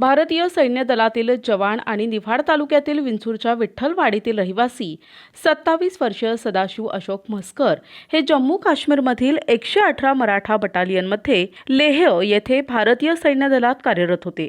भारतीय सैन्य दलातील जवान आणि निफाड तालुक्यातील विंचूरच्या विठ्ठलवाडीतील रहिवासी सत्तावीस वर्षीय सदाशिव अशोक म्हस्कर हे जम्मू काश्मीरमधील एकशे अठरा मराठा बटालियनमध्ये लेह येथे भारतीय सैन्य दलात कार्यरत होते.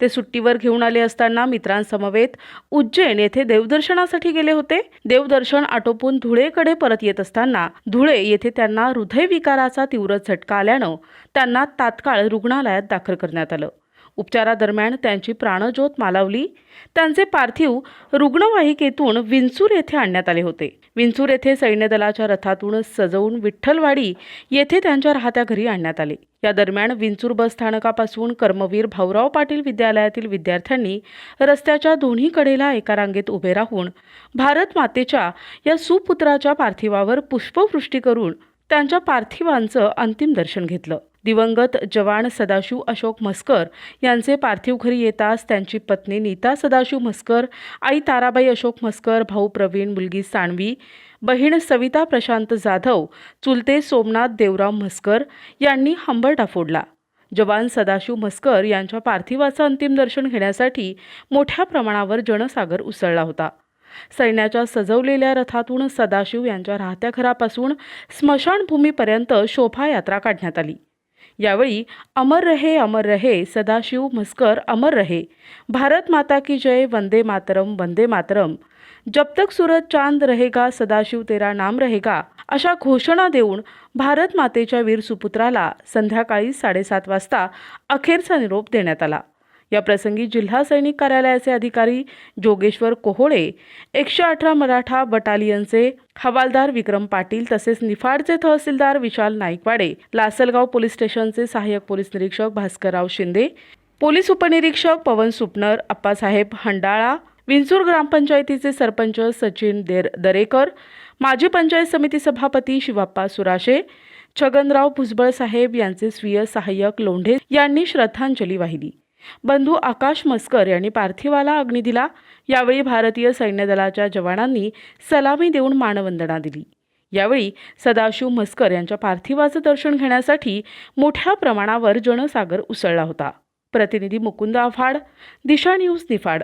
ते सुट्टीवर घेऊन आले असताना मित्रांसमवेत उज्जैन येथे देवदर्शनासाठी गेले होते. देवदर्शन आटोपून धुळेकडे परत येत असताना धुळे येथे त्यांना हृदयविकाराचा तीव्र झटका आल्यानं त्यांना तात्काळ रुग्णालयात दाखल करण्यात आलं. उपचारादरम्यान त्यांची प्राणज्योत मालावली. त्यांचे पार्थिव रुग्णवाहिकेतून विंचूर येथे आणण्यात आले होते. विंचूर येथे सैन्य दलाच्या रथातून सजवून विठ्ठलवाडी येथे त्यांच्या राहत्या घरी आणण्यात आले. या दरम्यान विंचूर बस स्थानकापासून कर्मवीर भाऊराव पाटील विद्यालयातील विद्यार्थ्यांनी रस्त्याच्या दोन्ही कडेला एका रांगेत उभे राहून भारत मातेच्या या सुपुत्राच्या पार्थिवावर पुष्पवृष्टी करून त्यांच्या पार्थिवांचं अंतिम दर्शन घेतलं. दिवंगत जवान सदाशिव अशोक म्हस्कर यांचे पार्थिव घरी येताच त्यांची पत्नी नीता सदाशिव म्हस्कर आई ताराबाई अशोक म्हस्कर भाऊ प्रवीण मुलगी सानवी बहीण सविता प्रशांत जाधव चुलते सोमनाथ देवराम म्हस्कर यांनी हंबरडा फोडला. जवान सदाशिव म्हस्कर यांच्या पार्थिवाचं अंतिम दर्शन घेण्यासाठी मोठ्या प्रमाणावर जनसागर उसळला होता. सैन्याच्या सजवलेल्या रथातून सदाशिव यांच्या राहत्या घरापासून स्मशानभूमीपर्यंत शोभायात्रा काढण्यात आली. यावेळी अमर रहे अमर रहे सदाशिव म्हस्कर अमर रहे. भारत माता की जय वंदे मातरम वंदे मातरम. जब तक सूरज चांद रहेगा सदाशिव तेरा नाम रहेगा. अशा घोषणा देऊन भारत मातेच्या वीर सुपुत्राला संध्याकाळी साडेसात वाजता अखेरचा निरोप देण्यात आला. या प्रसंगी जिल्हा सैनिक कार्यालयाचे अधिकारी जोगेश्वर कोहोळे एकशे अठरा मराठा बटालियनचे हवालदार विक्रम पाटील तसेच निफाडचे तहसीलदार विशाल नाईकवाडे लासलगाव पोलीस स्टेशनचे सहाय्यक पोलीस निरीक्षक भास्करराव शिंदे पोलीस उपनिरीक्षक पवन सुपनर अप्पासाहेब हंडाळा विंचूर ग्रामपंचायतीचे सरपंच सचिन देर दरेकर माजी पंचायत समिती सभापती शिवाप्पा सुराशे छगनराव भुजबळ साहेब यांचे स्वीय सहाय्यक लोंढे यांनी श्रद्धांजली वाहिली. बंधू आकाश मस्कर यांनी पार्थिवाला अग्नी दिला. यावेळी भारतीय सैन्य दलाच्या जवानांनी सलामी देऊन मानवंदना दिली. यावेळी सदाशिव मस्कर यांच्या पार्थिवाचं दर्शन घेण्यासाठी मोठ्या प्रमाणावर जनसागर उसळला होता. प्रतिनिधी मुकुंद आव्हाड दिशा न्यूज निफाड.